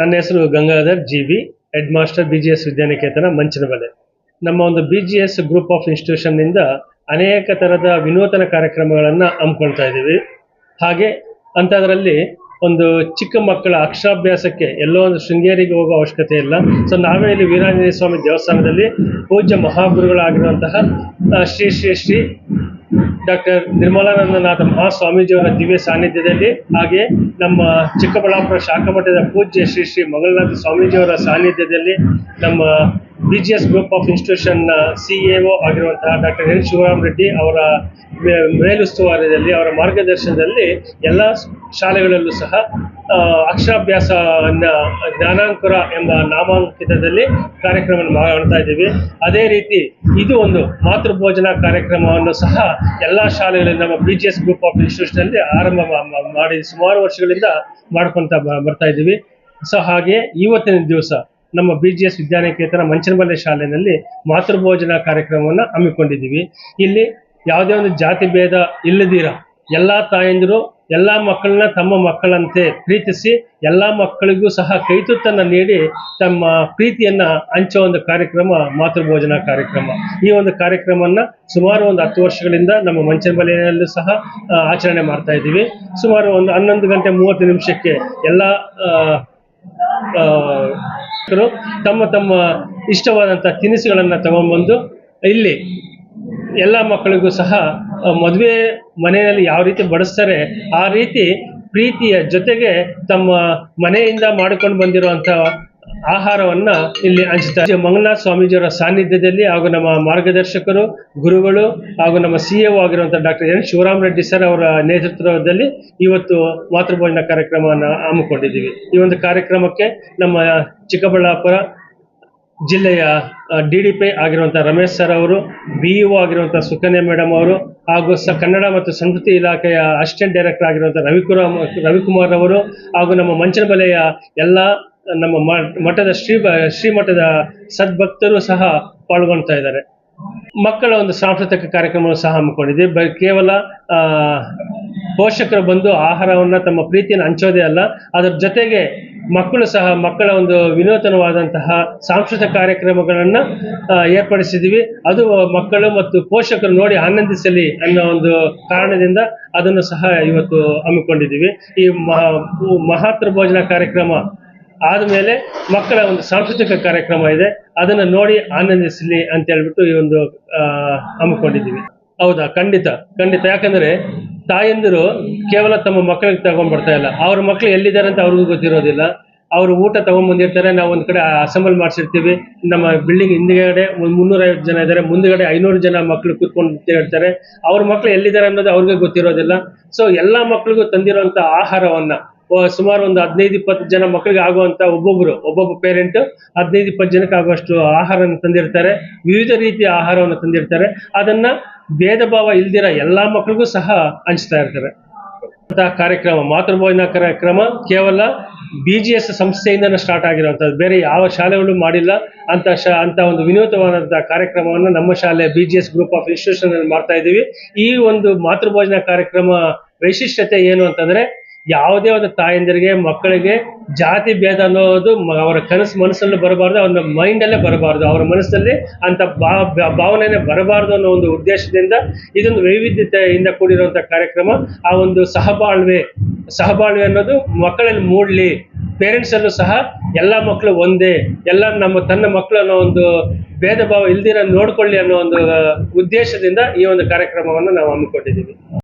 ನನ್ನ ಹೆಸರು Gangadhar G B headmaster B G S Vidyaniketana Manchanabele. ನಮ್ಮ ಒಂದು B G S group of ಇನ್ಸ್ಟಿಟ್ಯೂಷನ್ನಿಂದ ಅನೇಕ ಥರದ ವಿನೂತನ ಕಾರ್ಯಕ್ರಮಗಳನ್ನು ಹಮ್ಮಿಕೊಳ್ತಾ ಇದ್ದೀವಿ. ಹಾಗೆ ಅಂಥದ್ರಲ್ಲಿ ಒಂದು ಚಿಕ್ಕ ಮಕ್ಕಳ ಅಕ್ಷರಾಭ್ಯಾಸಕ್ಕೆ ಎಲ್ಲೋ ಒಂದು ಶೃಂಗೇರಿಗೆ ಹೋಗೋ ಅವಶ್ಯಕತೆ ಇಲ್ಲ. ಸೊ ನಾವೇ ಇಲ್ಲಿ ವೀರಾಂಜನೇಯ ಸ್ವಾಮಿ ದೇವಸ್ಥಾನದಲ್ಲಿ ಪೂಜ್ಯ ಮಹಾಗುರುಗಳಾಗಿರುವಂತಹ ಶ್ರೀ ಶ್ರೀ ಶ್ರೀ ಡಾಕ್ಟರ್ ನಿರ್ಮಲಾನಂದನಾಥ ಮಹಾಸ್ವಾಮೀಜಿಯವರ ದಿವ್ಯ ಸಾನ್ನಿಧ್ಯದಲ್ಲಿ ಹಾಗೆ ನಮ್ಮ ಚಿಕ್ಕಬಳ್ಳಾಪುರ ಶಾಖಾ ಮಠದ ಪೂಜ್ಯ ಶ್ರೀ ಶ್ರೀ ಮಂಗಳನಾಥ ಸ್ವಾಮೀಜಿಯವರ ಸಾನ್ನಿಧ್ಯದಲ್ಲಿ ನಮ್ಮ B group of institution C A O ಆಗಿರುವಂತಹ ಡಾಕ್ಟರ್ ಎನ್ ಶಿವರಾಮ್ ರೆಡ್ಡಿ ಅವರ ಮೇಲುಸ್ತುವಾರಿಯಲ್ಲಿ ಅವರ ಮಾರ್ಗದರ್ಶನದಲ್ಲಿ ಎಲ್ಲ ಶಾಲೆಗಳಲ್ಲೂ ಸಹ ಅಕ್ಷರಾಭ್ಯಾಸ ಅಕ್ಷರಾಭ್ಯಾಸವನ್ನ, ಜ್ಞಾನಾಂಕುರ ಎಂಬ ನಾಮಾಂಕಿತದಲ್ಲಿ ಕಾರ್ಯಕ್ರಮ ಮಾಡ್ತಾ ಇದ್ದೀವಿ. ಅದೇ ರೀತಿ ಇದು ಒಂದು ಮಾತೃಭೋಜನ ಕಾರ್ಯಕ್ರಮವನ್ನು ಸಹ ಎಲ್ಲ ಶಾಲೆಗಳಲ್ಲಿ ನಮ್ಮ B G S group of ಇನ್ಸ್ಟಿಟ್ಯೂಷನಲ್ಲಿ ಆರಂಭ ಮಾಡಿ ಸುಮಾರು ವರ್ಷಗಳಿಂದ ಮಾಡ್ಕೊತಾ ಬರ್ತಾ ಇದ್ದೀವಿ. ಸೊ ಹಾಗೆ ಇವತ್ತಿನ ದಿವಸ ನಮ್ಮ B G S Vidyaniketana Manchanaballe ಶಾಲೆಯಲ್ಲಿ ಮಾತೃಭೋಜನ ಕಾರ್ಯಕ್ರಮವನ್ನು ಹಮ್ಮಿಕೊಂಡಿದ್ದೀವಿ. ಇಲ್ಲಿ ಯಾವುದೇ ಒಂದು ಜಾತಿ ಭೇದ ಇಲ್ಲದಿರ ಎಲ್ಲ ತಾಯಂದಿರು, ಎಲ್ಲ ಮಕ್ಕಳನ್ನ ತಮ್ಮ ಮಕ್ಕಳಂತೆ ಪ್ರೀತಿಸಿ ಎಲ್ಲ ಮಕ್ಕಳಿಗೂ ಸಹ ಕೈತುತ್ತನ್ನು ನೀಡಿ ತಮ್ಮ ಪ್ರೀತಿಯನ್ನ ಹಂಚೋ ಒಂದು ಕಾರ್ಯಕ್ರಮ, ಮಾತೃಭೋಜನ ಕಾರ್ಯಕ್ರಮ. ಈ ಒಂದು ಕಾರ್ಯಕ್ರಮವನ್ನ ಸುಮಾರು ಒಂದು ಹತ್ತು ವರ್ಷಗಳಿಂದ ನಮ್ಮ ಮಂಚನಬಲೆಯಲ್ಲೂ ಸಹ ಆಚರಣೆ ಮಾಡ್ತಾ ಇದ್ದೀವಿ. ಸುಮಾರು ಒಂದು ಹನ್ನೊಂದು ಗಂಟೆ ಮೂವತ್ತು ನಿಮಿಷಕ್ಕೆ ಎಲ್ಲ ತಮ್ಮ ತಮ್ಮ ಇಷ್ಟವಾದಂಥ ತಿನಿಸುಗಳನ್ನು ತಗೊಂಡ್ಬಂದು ಇಲ್ಲಿ ಎಲ್ಲ ಮಕ್ಕಳಿಗೂ ಸಹ ಮದುವೆ ಮನೆಯಲ್ಲಿ ಯಾವ ರೀತಿ ಬಡಿಸ್ತಾರೆ, ಆ ರೀತಿ ಪ್ರೀತಿಯ ಜೊತೆಗೆ ತಮ್ಮ ಮನೆಯಿಂದ ಮಾಡಿಕೊಂಡು ಬಂದಿರುವಂಥ ಆಹಾರವನ್ನ ಇಲ್ಲಿ ಹಂಚುತ್ತಾರೆ ಮಂಗನಾಥ ಸ್ವಾಮೀಜಿಯವರ ಸಾನ್ನಿಧ್ಯದಲ್ಲಿ ಹಾಗೂ ನಮ್ಮ ಮಾರ್ಗದರ್ಶಕರು, ಗುರುಗಳು ಹಾಗೂ ನಮ್ಮ ಸಿ ಎ ಆಗಿರುವಂಥ doctor N Shivaram Reddy sir ಅವರ ನೇತೃತ್ವದಲ್ಲಿ ಇವತ್ತು ಮಾತೃಭೋಜನ ಕಾರ್ಯಕ್ರಮವನ್ನು ಹಮ್ಮಿಕೊಂಡಿದ್ದೀವಿ. ಈ ಒಂದು ಕಾರ್ಯಕ್ರಮಕ್ಕೆ ನಮ್ಮ ಚಿಕ್ಕಬಳ್ಳಾಪುರ ಜಿಲ್ಲೆಯ ಡಿ ಡಿ ಪಿ ಆಗಿರುವಂಥ ರಮೇಶ್ ಸರ್ ಅವರು, ಬಿ ಇ ಆಗಿರುವಂಥ ಸುಕನ್ಯಾ ಮೇಡಮ್ ಅವರು ಹಾಗೂ ಸ ಕನ್ನಡ ಮತ್ತು ಸಂಸ್ಕೃತಿ ಇಲಾಖೆಯ ಅಸಿಸ್ಟೆಂಟ್ ಡೈರೆಕ್ಟರ್ ಆಗಿರುವಂಥ ರವಿಕುಮಾರ್ ರವಿಕುಮಾರ್ ಅವರು ಹಾಗೂ ನಮ್ಮ ಮಂಚನಬಲೆಯ ಎಲ್ಲ ನಮ್ಮ ಮಠದ ಶ್ರೀ, ಶ್ರೀಮಠದ ಸದ್ಭಕ್ತರು ಸಹ ಪಾಲ್ಗೊಳ್ತಾ ಇದ್ದಾರೆ. ಮಕ್ಕಳ ಒಂದು ಸಾಂಸ್ಕೃತಿಕ ಕಾರ್ಯಕ್ರಮವನ್ನು ಸಹ ಹಮ್ಮಿಕೊಂಡಿದೆ ಬ, ಕೇವಲ ಪೋಷಕರು ಬಂದು ಆಹಾರವನ್ನು ತಮ್ಮ ಪ್ರೀತಿಯನ್ನು ಹಂಚೋದೇ ಅಲ್ಲ, ಅದರ ಜೊತೆಗೆ ಮಕ್ಕಳು ಸಹ ಮಕ್ಕಳ ಒಂದು ವಿನೂತನವಾದಂತಹ ಸಾಂಸ್ಕೃತಿಕ ಕಾರ್ಯಕ್ರಮಗಳನ್ನು ಏರ್ಪಡಿಸಿದ್ದೀವಿ. ಅದು ಮಕ್ಕಳು ಮತ್ತು ಪೋಷಕರು ನೋಡಿ ಆನಂದಿಸಲಿ ಅನ್ನೋ ಒಂದು ಕಾರಣದಿಂದ ಅದನ್ನು ಸಹ ಇವತ್ತು ಹಮ್ಮಿಕೊಂಡಿದ್ದೀವಿ. ಈ ಮಹಾ ಮಹಾತ್ರ ಭೋಜನ ಕಾರ್ಯಕ್ರಮ ಆದಮೇಲೆ ಮಕ್ಕಳ ಒಂದು ಸಾಂಸ್ಕೃತಿಕ ಕಾರ್ಯಕ್ರಮ ಇದೆ. ಅದನ್ನ ನೋಡಿ ಆನಂದಿಸಲಿ ಅಂತ ಹೇಳ್ಬಿಟ್ಟು ಈ ಒಂದು ಹಮ್ಮಿಕೊಂಡಿದ್ದೀವಿ. ಹೌದಾ? ಖಂಡಿತ. ಖಂಡಿತ. ಯಾಕಂದ್ರೆ ತಾಯಂದಿರು ಕೇವಲ ತಮ್ಮ ಮಕ್ಕಳಿಗೆ ತಗೊಂಡ್ಬರ್ತಾ ಇಲ್ಲ. ಅವ್ರ ಮಕ್ಕಳು ಎಲ್ಲಿದ್ದಾರೆ ಅಂತ ಅವ್ರಿಗೂ ಗೊತ್ತಿರೋದಿಲ್ಲ. ಅವರು ಊಟ ತಗೊಂಡ್ಬಂದಿರ್ತಾರೆ. ನಾವು ಒಂದು ಕಡೆ ಅಸೆಂಬಲ್ ಮಾಡಿಸಿರ್ತೀವಿ. ನಮ್ಮ ಬಿಲ್ಡಿಂಗ್ ಹಿಂದ್ಗಡೆ ಒಂದು ಮುನ್ನೂರೈವತ್ತು ಜನ ಇದ್ದಾರೆ. ಮುಂದ್ಗಡೆ ಐನೂರು ಜನ ಮಕ್ಕಳು ಕೂತ್ಕೊಂಡು ಇರ್ತಾರೆ. ಅವ್ರ ಮಕ್ಕಳು ಎಲ್ಲಿದ್ದಾರೆ ಅನ್ನೋದು ಅವ್ರಿಗೆ ಗೊತ್ತಿರೋದಿಲ್ಲ. ಸೊ ಎಲ್ಲ ಮಕ್ಕಳಿಗೂ ತಂದಿರುವಂಥ ಆಹಾರವನ್ನ ಸುಮಾರು ಒಂದು ಹದಿನೈದು, ಇಪ್ಪತ್ತು ಜನ ಮಕ್ಕಳಿಗೆ ಆಗುವಂತ ಒಬ್ಬೊಬ್ರು, ಒಬ್ಬೊಬ್ಬ ಪೇರೆಂಟ್ ಹದಿನೈದು, ಇಪ್ಪತ್ತು ಜನಕ್ಕೆ ಆಗುವಷ್ಟು ಆಹಾರವನ್ನು ತಂದಿರ್ತಾರೆ. ವಿವಿಧ ರೀತಿಯ ಆಹಾರವನ್ನು ತಂದಿರ್ತಾರೆ. ಅದನ್ನ ಭೇದ ಭಾವ ಇಲ್ದಿರ ಎಲ್ಲಾ ಮಕ್ಕಳಿಗೂ ಸಹ ಹಂಚ್ತಾ ಇರ್ತಾರೆ. ಅಂತ ಕಾರ್ಯಕ್ರಮ ಮಾತೃಭೋಜನ ಕಾರ್ಯಕ್ರಮ ಕೇವಲ ಬಿ ಜಿ ಎಸ್ ಸಂಸ್ಥೆಯಿಂದನೇ ಸ್ಟಾರ್ಟ್ ಆಗಿರುವಂಥದ್ದು. ಬೇರೆ ಯಾವ ಶಾಲೆಗಳು ಮಾಡಿಲ್ಲ. ಅಂತ ಶಾ ಅಂತ ಒಂದು ವಿನೂತವಾದಂಥ ಕಾರ್ಯಕ್ರಮವನ್ನು ನಮ್ಮ ಶಾಲೆ B G S group of institution ಮಾಡ್ತಾ ಇದ್ದೀವಿ. ಈ ಒಂದು ಮಾತೃಭೋಜನ ಕಾರ್ಯಕ್ರಮ ವೈಶಿಷ್ಟ್ಯತೆ ಏನು ಅಂತಂದ್ರೆ ಯಾವುದೇ ಒಂದು ತಾಯಂದಿರಿಗೆ, ಮಕ್ಕಳಿಗೆ ಜಾತಿ ಭೇದ ಅನ್ನೋದು ಅವರ ಕನಸು ಮನಸ್ಸಲ್ಲಿ ಬರಬಾರ್ದು ಅವ್ರ ಮೈಂಡಲ್ಲೇ ಬರಬಾರ್ದು. ಅವರ ಮನಸ್ಸಲ್ಲಿ ಅಂತ ಭಾ ಭಾವನೆನೇ ಬರಬಾರ್ದು ಅನ್ನೋ ಒಂದು ಉದ್ದೇಶದಿಂದ ಇದೊಂದು ವೈವಿಧ್ಯತೆಯಿಂದ ಕೂಡಿರುವಂಥ ಕಾರ್ಯಕ್ರಮ. ಆ ಒಂದು ಸಹಬಾಳ್ವೆ ಸಹಬಾಳ್ವೆ ಅನ್ನೋದು ಮಕ್ಕಳಲ್ಲಿ ಮೂಡಲಿ ಪೇರೆಂಟ್ಸ್ ಅಲ್ಲೂ ಸಹ ಎಲ್ಲ ಮಕ್ಕಳು ಒಂದೇ, ಎಲ್ಲ ನಮ್ಮ ತನ್ನ ಮಕ್ಕಳು ಅನ್ನೋ ಒಂದು ಭೇದ ಭಾವ ಇಲ್ದಿರ ನೋಡ್ಕೊಳ್ಳಿ ಅನ್ನೋ ಒಂದು ಉದ್ದೇಶದಿಂದ ಈ ಒಂದು ಕಾರ್ಯಕ್ರಮವನ್ನು ನಾವು ಹಮ್ಮಿಕೊಂಡಿದ್ದೀವಿ.